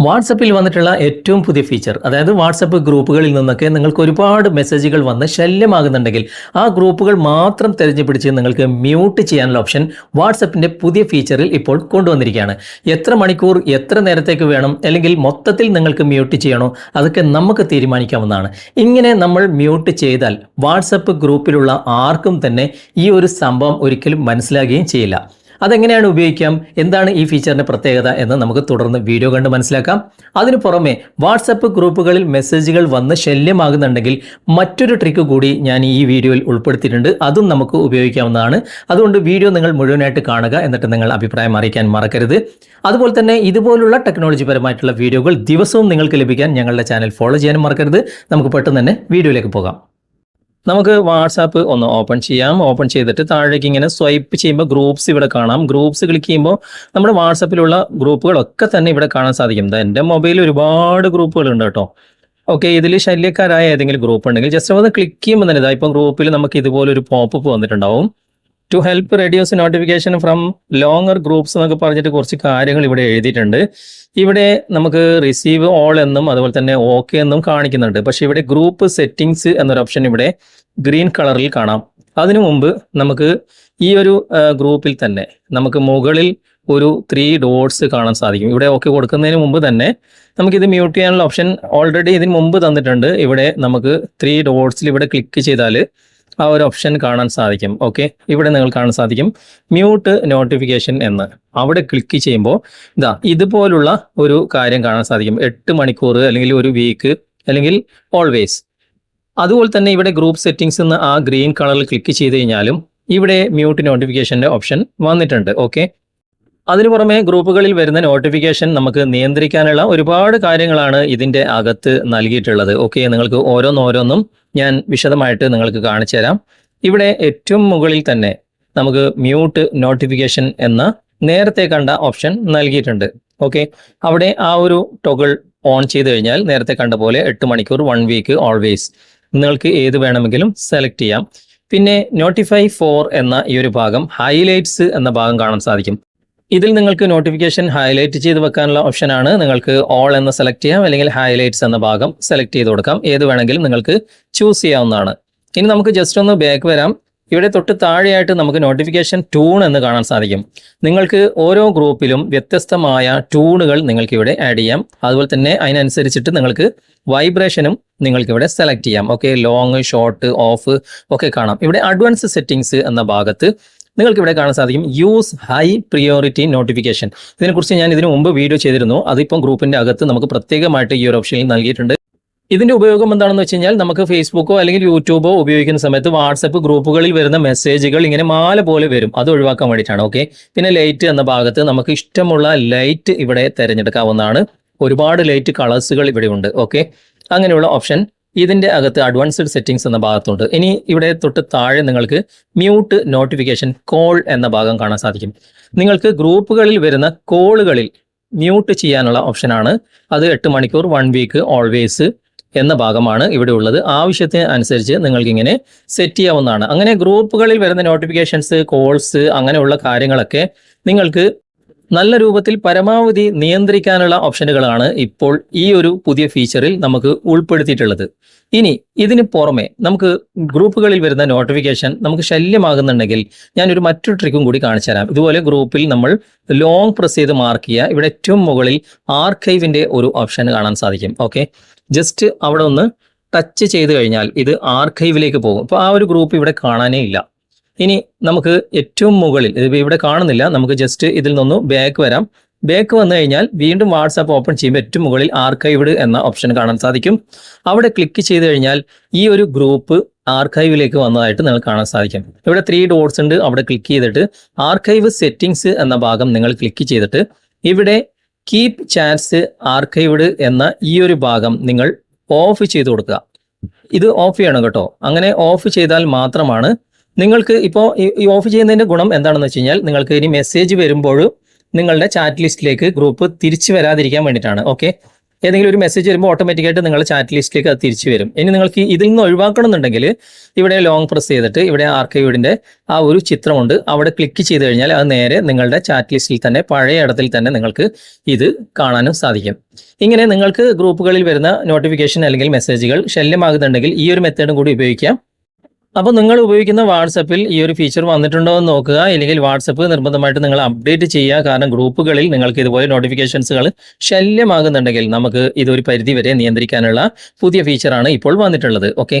വാട്സപ്പിൽ വന്നിട്ടുള്ള ഏറ്റവും പുതിയ ഫീച്ചർ അതായത് വാട്സപ്പ് ഗ്രൂപ്പുകളിൽ നിന്നൊക്കെ നിങ്ങൾക്ക് ഒരുപാട് മെസ്സേജുകൾ വന്ന് ശല്യമാകുന്നുണ്ടെങ്കിൽ ആ ഗ്രൂപ്പുകൾ മാത്രം തിരഞ്ഞു പിടിച്ച് നിങ്ങൾക്ക് മ്യൂട്ട് ചെയ്യാനുള്ള ഓപ്ഷൻ വാട്സപ്പിന്റെ പുതിയ ഫീച്ചറിൽ ഇപ്പോൾ കൊണ്ടുവന്നിരിക്കുകയാണ്. എത്ര മണിക്കൂർ എത്ര നേരത്തേക്ക് വേണം അല്ലെങ്കിൽ മൊത്തത്തിൽ നിങ്ങൾക്ക് മ്യൂട്ട് ചെയ്യണോ അതൊക്കെ നമുക്ക് തീരുമാനിക്കാവുന്നതാണ്. ഇങ്ങനെ നമ്മൾ മ്യൂട്ട് ചെയ്താൽ വാട്സപ്പ് ഗ്രൂപ്പിലുള്ള ആർക്കും തന്നെ ഈ ഒരു സംഭവം ഒരിക്കലും മനസ്സിലാകുകയും ചെയ്യില്ല. അതെങ്ങനെയാണ് ഉപയോഗിക്കാം? എന്താണ് ഈ ഫീച്ചറിന്റെ പ്രത്യേകത എന്ന് നമുക്ക് തുടർന്ന് വീഡിയോ കണ്ട് മനസ്സിലാക്കാം. അതിനു പുറമെ വാട്സപ്പ് ഗ്രൂപ്പുകളിൽ മെസ്സേജുകൾ വന്ന് ശല്യമാകുന്നുണ്ടെങ്കിൽ മറ്റൊരു ട്രിക്ക് കൂടി ഞാൻ ഈ വീഡിയോയിൽ ഉൾപ്പെടുത്തിയിട്ടുണ്ട്. അതും നമുക്ക് ഉപയോഗിക്കാവുന്നതാണ്. അതുകൊണ്ട് വീഡിയോ നിങ്ങൾ മുഴുവനായിട്ട് കാണുക എന്നിട്ട് നിങ്ങൾ അഭിപ്രായം അറിയിക്കാൻ മറക്കരുത്. അതുപോലെ തന്നെ ഇതുപോലുള്ള ടെക്നോളജി പരമായിട്ടുള്ള വീഡിയോകൾ ദിവസവും നിങ്ങൾക്ക് ലഭിക്കാൻ ഞങ്ങളുടെ ചാനൽ ഫോളോ ചെയ്യാനും മറക്കരുത്. നമുക്ക് പെട്ടെന്ന് തന്നെ വീഡിയോയിലേക്ക് പോകാം. നമുക്ക് വാട്സാപ്പ് ഒന്ന് ഓപ്പൺ ചെയ്യാം. ഓപ്പൺ ചെയ്തിട്ട് താഴേക്ക് ഇങ്ങനെ സ്വൈപ്പ് ചെയ്യുമ്പോൾ ഗ്രൂപ്പ്സ് ഇവിടെ കാണാം. ഗ്രൂപ്പ്സ് ക്ലിക്ക് ചെയ്യുമ്പോൾ നമ്മുടെ വാട്സാപ്പിലുള്ള ഗ്രൂപ്പുകളൊക്കെ തന്നെ ഇവിടെ കാണാൻ സാധിക്കും. എന്റെ മൊബൈലിൽ ഒരുപാട് ഗ്രൂപ്പുകൾ ഉണ്ട് കേട്ടോ. ഓക്കെ ഇതിൽ ശല്യക്കാരായ ഏതെങ്കിലും ഗ്രൂപ്പ് ഉണ്ടെങ്കിൽ ജസ്റ്റ് ഒന്ന് ക്ലിക്ക് ചെയ്യുമ്പോൾ തന്നെ ഇതാ ഇപ്പം ഗ്രൂപ്പിൽ നമുക്ക് ഇതുപോലൊരു പോപ്പ് വന്നിട്ടുണ്ടാവും. To help reduce notification from longer groups എന്നൊക്കെ പറഞ്ഞിട്ട് കുറച്ച് കാര്യങ്ങൾ ഇവിടെ എഴുതിയിട്ടുണ്ട്. ഇവിടെ നമുക്ക് റിസീവ് ഓൾ എന്നും അതുപോലെ തന്നെ ഓക്കെ എന്നും കാണിക്കുന്നുണ്ട്. പക്ഷേ ഇവിടെ ഗ്രൂപ്പ് സെറ്റിംഗ്സ് എന്നൊരു ഓപ്ഷൻ ഇവിടെ ഗ്രീൻ കളറിൽ കാണാം. അതിനു മുമ്പ് നമുക്ക് ഈ ഒരു ഗ്രൂപ്പിൽ തന്നെ നമുക്ക് മുകളിൽ ഒരു ത്രീ ഡോട്ട്സ് കാണാൻ സാധിക്കും. ഇവിടെ ഓക്കെ കൊടുക്കുന്നതിന് മുമ്പ് തന്നെ നമുക്കിത് മ്യൂട്ട് ചെയ്യാനുള്ള ഓപ്ഷൻ ഓൾറെഡി ഇതിന് മുമ്പ് തന്നിട്ടുണ്ട്. ഇവിടെ നമുക്ക് ത്രീ ഡോട്ട്സിൽ ഇവിടെ ക്ലിക്ക് ചെയ്താൽ ആ ഒരു ഓപ്ഷൻ കാണാൻ സാധിക്കും. ഓക്കെ ഇവിടെ നിങ്ങൾ കാണാൻ സാധിക്കും. മ്യൂട്ട് നോട്ടിഫിക്കേഷൻ എന്ന്. അവിടെ ക്ലിക്ക് ചെയ്യുമ്പോൾ ഇതാ ഇതുപോലുള്ള ഒരു കാര്യം കാണാൻ സാധിക്കും. എട്ട് മണിക്കൂർ അല്ലെങ്കിൽ ഒരു വീക്ക് അല്ലെങ്കിൽ ഓൾവേസ് അതുപോലെ തന്നെ ഇവിടെ ഗ്രൂപ്പ് സെറ്റിംഗ്സ് എന്ന് ആ ഗ്രീൻ കളറിൽ ക്ലിക്ക് ചെയ്ത് കഴിഞ്ഞാലും ഇവിടെ മ്യൂട്ട് നോട്ടിഫിക്കേഷന്റെ ഓപ്ഷൻ വന്നിട്ടുണ്ട്. ഓക്കെ അതിനു പുറമെ ഗ്രൂപ്പുകളിൽ വരുന്ന നോട്ടിഫിക്കേഷൻ നമുക്ക് നിയന്ത്രിക്കാനുള്ള ഒരുപാട് കാര്യങ്ങളാണ് ഇതിന്റെ അകത്ത് നൽകിയിട്ടുള്ളത്. ഓക്കെ നിങ്ങൾക്ക് ഓരോന്നോരോന്നും ഞാൻ വിശദമായിട്ട് നിങ്ങൾക്ക് കാണിച്ചു തരാം. ഇവിടെ ഏറ്റവും മുകളിൽ തന്നെ നമുക്ക് മ്യൂട്ട് നോട്ടിഫിക്കേഷൻ എന്ന നേരത്തെ കണ്ട ഓപ്ഷൻ നൽകിയിട്ടുണ്ട്. ഓക്കെ അവിടെ ആ ഒരു ടൊകൾ ഓൺ ചെയ്ത് കഴിഞ്ഞാൽ നേരത്തെ കണ്ട പോലെ എട്ട് മണിക്കൂർ വൺ വീക്ക് ഓൾവേസ് നിങ്ങൾക്ക് ഏത് വേണമെങ്കിലും സെലക്ട് ചെയ്യാം. പിന്നെ നോട്ടിഫൈ ഫോർ എന്ന ഈ ഒരു ഭാഗം ഹൈലൈറ്റ്സ് എന്ന ഭാഗം കാണാൻ സാധിക്കും. ഇതിൽ നിങ്ങൾക്ക് നോട്ടിഫിക്കേഷൻ ഹൈലൈറ്റ് ചെയ്ത് വെക്കാനുള്ള ഓപ്ഷനാണ് നിങ്ങൾക്ക് ഓൾ എന്ന് സെലക്ട് ചെയ്യാം. അല്ലെങ്കിൽ ഹൈലൈറ്റ്സ് എന്ന ഭാഗം സെലക്ട് ചെയ്ത് കൊടുക്കാം. ഏത് വേണമെങ്കിലും നിങ്ങൾക്ക് ചൂസ് ചെയ്യാവുന്നതാണ്. ഇനി നമുക്ക് ജസ്റ്റ് ഒന്ന് ബാക്ക് വരാം. ഇവിടെ തൊട്ട് താഴെയായിട്ട് നമുക്ക് നോട്ടിഫിക്കേഷൻ ടൂൺ എന്ന് കാണാൻ സാധിക്കും. നിങ്ങൾക്ക് ഓരോ ഗ്രൂപ്പിലും വ്യത്യസ്തമായ ടൂണുകൾ നിങ്ങൾക്ക് ഇവിടെ ആഡ് ചെയ്യാം. അതുപോലെ തന്നെ അതിനനുസരിച്ചിട്ട് നിങ്ങൾക്ക് വൈബ്രേഷനും നിങ്ങൾക്ക് ഇവിടെ സെലക്ട് ചെയ്യാം. ഓക്കെ ലോങ് ഷോർട്ട് ഓഫ് ഒക്കെ കാണാം. ഇവിടെ അഡ്വാൻസ് സെറ്റിംഗ്സ് എന്ന ഭാഗത്ത് നിങ്ങൾക്ക് ഇവിടെ കാണാൻ സാധിക്കും യൂസ് ഹൈ പ്രിയോറിറ്റി നോട്ടിഫിക്കേഷൻ ഇതിനെക്കുറിച്ച് ഞാൻ ഇതിനു മുമ്പ് വീഡിയോ ചെയ്തിരുന്നു. അതിപ്പം ഗ്രൂപ്പിന്റെ അകത്ത് നമുക്ക് പ്രത്യേകമായിട്ട് ഈ ഒരു ഓപ്ഷനിൽ നൽകിയിട്ടുണ്ട്. ഇതിന്റെ ഉപയോഗം എന്താണെന്ന് വെച്ച് കഴിഞ്ഞാൽ നമുക്ക് ഫേസ്ബുക്കോ അല്ലെങ്കിൽ യൂട്യൂബോ ഉപയോഗിക്കുന്ന സമയത്ത് വാട്സപ്പ് ഗ്രൂപ്പുകളിൽ വരുന്ന മെസ്സേജുകൾ ഇങ്ങനെ മാല പോലെ വരും. അത് ഒഴിവാക്കാൻ വേണ്ടിയിട്ടാണ്. ഓക്കെ പിന്നെ ലൈറ്റ് എന്ന ഭാഗത്ത് നമുക്ക് ഇഷ്ടമുള്ള ലൈറ്റ് ഇവിടെ തിരഞ്ഞെടുക്കാവുന്നതാണ്. ഒരുപാട് ലൈറ്റ് കളേഴ്സുകൾ ഇവിടെ ഉണ്ട്. ഓക്കെ അങ്ങനെയുള്ള ഓപ്ഷൻ ഇതിന്റെ അകത്ത് അഡ്വാൻസ്ഡ് സെറ്റിംഗ്സ് എന്ന ഭാഗത്തുണ്ട്. ഇനി ഇവിടെ തൊട്ട് താഴെ നിങ്ങൾക്ക് മ്യൂട്ട് നോട്ടിഫിക്കേഷൻ കോൾ എന്ന ഭാഗം കാണാൻ സാധിക്കും. നിങ്ങൾക്ക് ഗ്രൂപ്പുകളിൽ വരുന്ന കോളുകളിൽ മ്യൂട്ട് ചെയ്യാനുള്ള ഓപ്ഷനാണ് അത് എട്ട് മണിക്കൂർ വൺ വീക്ക് ഓൾവേസ് എന്ന ഭാഗമാണ് ഇവിടെ ഉള്ളത്. ആവശ്യത്തിന് അനുസരിച്ച് നിങ്ങൾക്ക് ഇങ്ങനെ സെറ്റ് ചെയ്യാവുന്നതാണ്. അങ്ങനെ ഗ്രൂപ്പുകളിൽ വരുന്ന നോട്ടിഫിക്കേഷൻസ് കോൾസ് അങ്ങനെയുള്ള കാര്യങ്ങളൊക്കെ നിങ്ങൾക്ക് നല്ല രൂപത്തിൽ പരമാവധി നിയന്ത്രിക്കാനുള്ള ഓപ്ഷനുകളാണ് ഇപ്പോൾ ഈ ഒരു പുതിയ ഫീച്ചറിൽ നമുക്ക് ഉൾപ്പെടുത്തിയിട്ടുള്ളത്. ഇനി ഇതിന് പുറമെ നമുക്ക് ഗ്രൂപ്പുകളിൽ വരുന്ന നോട്ടിഫിക്കേഷൻ നമുക്ക് ശല്യമാകുന്നുണ്ടെങ്കിൽ ഞാനൊരു മറ്റൊരു ട്രിക്കും കൂടി കാണിച്ചു തരാം. ഇതുപോലെ ഗ്രൂപ്പിൽ നമ്മൾ ലോങ് പ്രസ് ചെയ്ത് മാർക്ക് ചെയ്യുക. ഇവിടെ ഏറ്റവും മുകളിൽ ആർക്കൈവിന്റെ ഒരു ഓപ്ഷൻ കാണാൻ സാധിക്കും. ഓക്കെ ജസ്റ്റ് അവിടെ ഒന്ന് ടച്ച് ചെയ്ത് കഴിഞ്ഞാൽ ഇത് ആർക്കൈവിലേക്ക് പോകും. അപ്പോൾ ആ ഒരു ഗ്രൂപ്പ് ഇവിടെ കാണാനേ ഇല്ല. ഇനി നമുക്ക് ഏറ്റവും മുകളിൽ ഇതിപ്പോൾ ഇവിടെ കാണുന്നില്ല നമുക്ക് ജസ്റ്റ് ഇതിൽ നിന്നും ബാക്ക് വരാം. ബാക്ക് വന്നു കഴിഞ്ഞാൽ വീണ്ടും വാട്സാപ്പ് ഓപ്പൺ ചെയ്യുമ്പോൾ ഏറ്റവും മുകളിൽ ആർക്കൈവ്ഡ് എന്ന ഓപ്ഷൻ കാണാൻ സാധിക്കും. അവിടെ ക്ലിക്ക് ചെയ്ത് കഴിഞ്ഞാൽ ഈ ഒരു ഗ്രൂപ്പ് ആർക്കൈവിലേക്ക് വന്നതായിട്ട് നിങ്ങൾക്ക് കാണാൻ സാധിക്കും. ഇവിടെ ത്രീ ഡോട്ട്സ് ഉണ്ട് അവിടെ ക്ലിക്ക് ചെയ്തിട്ട് ആർക്കൈവ് സെറ്റിംഗ്സ് എന്ന ഭാഗം നിങ്ങൾ ക്ലിക്ക് ചെയ്തിട്ട് ഇവിടെ കീപ് ചാറ്റ്സ് ആർക്കൈവ്ഡ് എന്ന ഈ ഒരു ഭാഗം നിങ്ങൾ ഓഫ് ചെയ്ത് കൊടുക്കുക. ഇത് ഓഫ് ചെയ്യണം കേട്ടോ. അങ്ങനെ ഓഫ് ചെയ്താൽ മാത്രമാണ് നിങ്ങൾക്ക് ഇപ്പോൾ ഈ ഓഫ് ചെയ്യുന്നതിന്റെ ഗുണം എന്താണെന്ന് വെച്ച് കഴിഞ്ഞാൽ നിങ്ങൾക്ക് ഇനി മെസ്സേജ് വരുമ്പോഴും നിങ്ങളുടെ ചാറ്റ് ലിസ്റ്റിലേക്ക് ഗ്രൂപ്പ് തിരിച്ചു വരാതിരിക്കാൻ വേണ്ടിയിട്ടാണ് ഓക്കെ ഏതെങ്കിലും ഒരു മെസ്സേജ് വരുമ്പോൾ ഓട്ടോമാറ്റിക്കായിട്ട് നിങ്ങളുടെ ചാറ്റ് ലിസ്റ്റിലേക്ക് അത് തിരിച്ചു വരും. ഇനി നിങ്ങൾക്ക് ഇതിൽ നിന്ന് ഒഴിവാക്കണം എന്നുണ്ടെങ്കിൽ ഇവിടെ ലോങ് പ്രസ് ചെയ്തിട്ട് ഇവിടെ ആർക്കൈവിഡിന്റെ ആ ഒരു ചിത്രമുണ്ട്. അവിടെ ക്ലിക്ക് ചെയ്ത് കഴിഞ്ഞാൽ അത് നേരെ നിങ്ങളുടെ ചാറ്റ് ലിസ്റ്റിൽ തന്നെ പഴയ ഇടത്തിൽ തന്നെ നിങ്ങൾക്ക് ഇത് കാണാനും സാധിക്കും. ഇങ്ങനെ നിങ്ങൾക്ക് ഗ്രൂപ്പുകളിൽ വരുന്ന നോട്ടിഫിക്കേഷൻ അല്ലെങ്കിൽ മെസ്സേജുകൾ ശല്യമാകുന്നുണ്ടെങ്കിൽ ഈ ഒരു മെത്തേഡും കൂടി ഉപയോഗിക്കാം. അപ്പോൾ നിങ്ങൾ ഉപയോഗിക്കുന്ന വാട്സപ്പിൽ ഈ ഒരു ഫീച്ചർ വന്നിട്ടുണ്ടോ എന്ന് നോക്കുക. ഇല്ലെങ്കിൽ വാട്സപ്പ് നിർബന്ധമായിട്ട് നിങ്ങൾ അപ്ഡേറ്റ് ചെയ്യുക. കാരണം ഗ്രൂപ്പുകളിൽ നിങ്ങൾക്ക് ഇതുപോലെ നോട്ടിഫിക്കേഷൻസുകൾ ശല്യമാകുന്നുണ്ടെങ്കിൽ നമുക്ക് ഇതൊരു പരിധി വരെ നിയന്ത്രിക്കാനുള്ള പുതിയ ഫീച്ചറാണ് ഇപ്പോൾ വന്നിട്ടുള്ളത്. ഓക്കെ